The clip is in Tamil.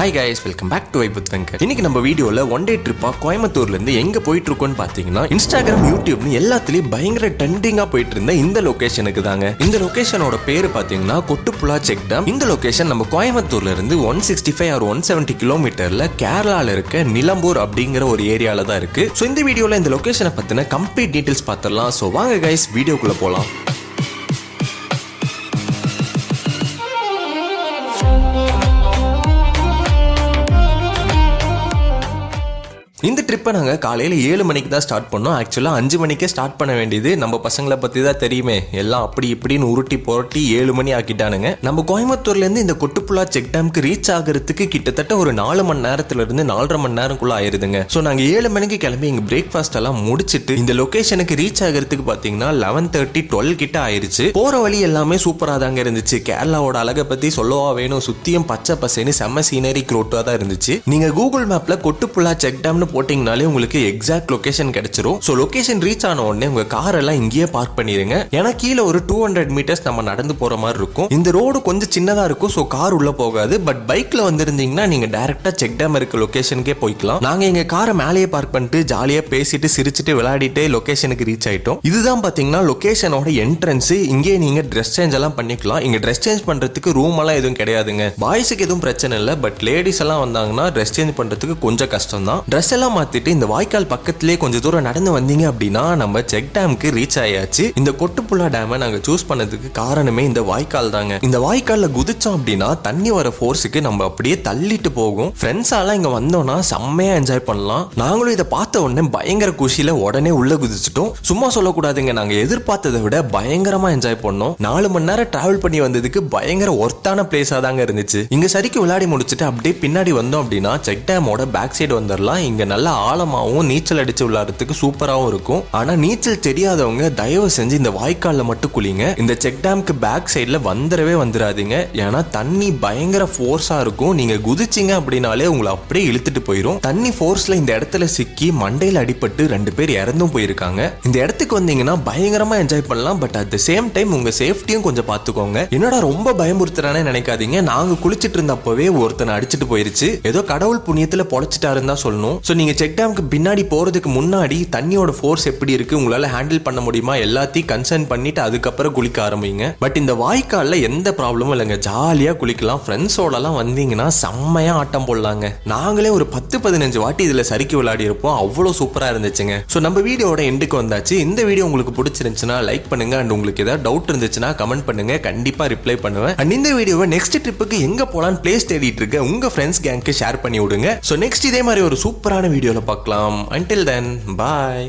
Hi guys welcome back to வைபுத் Venkat இன்னைக்கு நம்ம வீடியோல ஒன் டே ட்ரிப்பா கோயம்புத்தூர்ல இருந்து எங்க போயிட்டு இருக்கோம்னு பாத்தீங்கன்னா இன்ஸ்டாகிராம் யூடியூப்னு எல்லாத்துலயும் பயங்கர ட்ரெண்டிங்கா போயிட்டு இருந்த இந்த லொகேஷனுக்கு தாங்க இந்த லொகேஷனோட பேரு பாத்தீங்கன்னா கொட்டுப்புழா செக் டேம் இந்த லொகேஷன் நம்ம கோயம்புத்தூர்ல இருந்து one sixty five or one seventy கிலோமீட்டர்ல கேரளால இருக்க நிலம்பூர் அப்படிங்கிற ஒரு ஏரியால தான் இருக்கு. ஸோ இந்த வீடியோல இந்த லொகேஷனை பத்தின கம்ப்ளீட் டீட்டெயில்ஸ் பார்த்துடலாம் ஸோ வாங்க கைஸ் வீடியோக்குள்ள போலாம். ட்ரிப்பை நாங்கள் காலையில் ஏழு மணிக்கு தான் ஸ்டார்ட் பண்ணோம். ஆக்சுவலாக அஞ்சு மணிக்கே ஸ்டார்ட் பண்ண வேண்டியது நம்ம பசங்களை பற்றி தான் தெரியுமே. எல்லாம் அப்படி இப்படின்னு உருட்டி புரட்டி ஏழு மணி ஆக்கிட்டானுங்க. நம்ம கோயம்புத்தூர்லேருந்து இந்த கொட்டுப்புழா செக் டேமுக்கு ரீச் ஆகிறதுக்கு கிட்டத்தட்ட ஒரு நாலு மணி நேரத்துலேருந்து நாலரை மணி நேரம்குள்ள ஆயிருதுங்க. ஸோ நாங்கள் ஏழு மணிக்கு கிளம்பி எங்கள் பிரேக்ஃபாஸ்ட் எல்லாம் முடிச்சுட்டு இந்த லொக்கேஷனுக்கு ரீச் ஆகிறதுக்கு பார்த்தீங்கன்னா லெவன் தேர்ட்டி டுவெல் கிட்ட ஆயிருச்சு. போகிற வழி எல்லாமே சூப்பராக தாங்க இருந்துச்சு. கேரளாவோட அழகை பற்றி சொல்லவா வேணும்? சுத்தியும் பச்சை பசேன்னு செம்ம சீனரி க்ரோட்டாக தான் இருந்துச்சு. நீங்கள் கூகுள் மேப்பில் கொட்டுப்புழா செக் டேம்னு போட்டிங்கனாலே உங்களுக்கு எக்ஸாக்ட் லொகேஷன் கிடைச்சிரும். ஸோ லொகேஷன் ரீச் ஆன உடனே உங்க கார் எல்லாம் இங்கேயே பார்க் பண்ணிடுங்க ஏன்னா கீழே ஒரு டூ ஹண்ட்ரட் மீட்டர்ஸ் நம்ம நடந்து போற மாதிரி இருக்கும். இந்த ரோடு கொஞ்சம் சின்னதா இருக்கும் ஸோ கார் உள்ள போகாது. பட் பைக்ல வந்திருந்தீங்கன்னா நீங்க டைரக்டா செக் டேம் இருக்க லொகேஷனுக்கே போய்க்கலாம். நாங்க எங்க காரை மேலேயே பார்க் பண்ணிட்டு ஜாலியா பேசிட்டு சிரிச்சிட்டு விளையாடிட்டு லொகேஷனுக்கு ரீச் ஆயிட்டோம். இதுதான் பாத்தீங்கன்னா லொகேஷனோட என்ட்ரன்ஸ் இங்கே நீங்க ட்ரெஸ் சேஞ்ச் எல்லாம் பண்ணிக்கலாம். இங்க ட்ரெஸ் சேஞ்ச் பண்றதுக்கு ரூம் எல்லாம் எதுவும் கிடையாதுங்க. பாய்ஸுக்கு எதுவும் பிரச்சனை இல்லை. பட் லேடிஸ் எல்லாம் வந்தாங்கன்னா ட்ரெஸ் சேஞ்ச் பண்றதுக்கு கொஞ்சம் கஷ்டம் தான் ட்ரெஸ் எல்லாம் பார்த்துட்டு இந்த வாய்க்கால் பக்கத்திலே கொஞ்சம் தூரம் நடந்து வந்தீங்க அப்படின்னா நம்ம செக் டேமுக்கு ரீச் ஆயாச்சு. இந்த கொட்டுப்புள்ளா டேமை நாங்கள் சூஸ் பண்ணதுக்கு காரணமே இந்த வாய்க்கால் தாங்க. இந்த வாய்க்காலில் குதிச்சோம் அப்படின்னா தண்ணி வர ஃபோர்ஸுக்கு நம்ம அப்படியே தள்ளிட்டு போகும். ஃப்ரெண்ட்ஸாலாம் இங்கே வந்தோம்னா செம்மையா என்ஜாய் பண்ணலாம். நாங்களும் இதை பார்த்த உடனே பயங்கர குஷியில் உடனே உள்ள குதிச்சிட்டோம். சும்மா சொல்லக்கூடாதுங்க நாங்கள் எதிர்பார்த்ததை விட பயங்கரமாக என்ஜாய் பண்ணோம். நாலு மணி நேரம் டிராவல் பண்ணி வந்ததுக்கு பயங்கர ஒர்த்தான பிளேஸாக தாங்க இருந்துச்சு. இங்கே சரிக்கு விளையாடி முடிச்சுட்டு அப்படியே பின்னாடி வந்தோம் அப்படின்னா செக் டேமோட பேக் சைடு வந்துடலாம் இங்கே நல்லா ஆழமாகவும் நீச்சல் அடிச்சு விளையாடுறதுக்கு சூப்பராகவும் இருக்கும். ஆனா நீச்சல் தெரியாதவங்க தயவு செஞ்சு இந்த வாய்க்கால்ல மட்டும் குளிங்க. இந்த செக் டேம்க்கு பேக் சைடில் வந்துடவே வந்துடாதீங்க. ஏன்னா தண்ணி பயங்கர ஃபோர்ஸா இருக்கும். நீங்க குதிச்சிங்க அப்படின்னாலே உங்களை அப்படியே இழுத்துட்டு போயிடும் தண்ணி ஃபோர்ஸ்ல இந்த இடத்துல சிக்கி மண்டையில் அடிபட்டு ரெண்டு பேர் இறந்தும் போயிருக்காங்க. இந்த இடத்துக்கு வந்தீங்கன்னா பயங்கரமா என்ஜாய் பண்ணலாம். But at the same time உங்க சேஃப்டியும் கொஞ்சம் பார்த்துக்கோங்க என்னடா ரொம்ப பயமுறுத்துறானே நினைக்காதீங்க. நாங்க குளிச்சிட்டு இருந்தப்பவே ஒருத்தனை அடிச்சிட்டு போயிருச்சு. ஏதோ கடவுள் புண்ணியத்துல பொழைச்சிட்டாருன்னு தான் சொல்லணும். ஸோ நீங்கள் செக் டேம்க்கு பின்னாடி போகிறதுக்கு முன்னாடி தண்ணியோட ஃபோர்ஸ் எப்படி இருக்கு உங்களால் ஹேண்டில் பண்ண முடியுமா எல்லாத்தையும் கன்சர்ன் பண்ணிட்டு அதுக்கப்புறம் குளிக்க ஆரம்பிங்க. பட் இந்த வாய்க்காலில் எந்த ப்ராப்ளமும் இல்லைங்க. ஜாலியாக குளிக்கலாம். ஃப்ரெண்ட்ஸோடலாம் வந்தீங்கன்னா செம்மையா ஆட்டம் போடலாங்க. நாங்களே ஒரு பத்து பதினஞ்சு வாட்டி இதில் சறுக்கி விளையாடி இருப்போம் அவ்வளோ சூப்பராக இருந்துச்சுங்க. ஸோ நம்ம வீடியோட எண்டுக்கு வந்தாச்சு. இந்த வீடியோ உங்களுக்கு பிடிச்சிருந்துச்சுன்னா லைக் பண்ணுங்க. அண்ட் உங்களுக்கு ஏதாவது டவுட் இருந்துச்சுன்னா கமெண்ட் பண்ணுங்க. கண்டிப்பாக ரிப்ளை பண்ணுவேன். அண்ட் இந்த வீடியோவை நெக்ஸ்ட் ட்ரிப்புக்கு எங்கே போகலான்னு பிளேஸ் தேடிட்டு இருக்க உங்க ஃப்ரெண்ட்ஸ் கேங்க்கு ஷேர் பண்ணி விடுங்க. ஸோ நெக்ஸ்ட் இதே மாதிரி ஒரு சூப்பரான வீடியோ வீடியோவில் பார்க்கலாம். அன்டில் தென் பாய்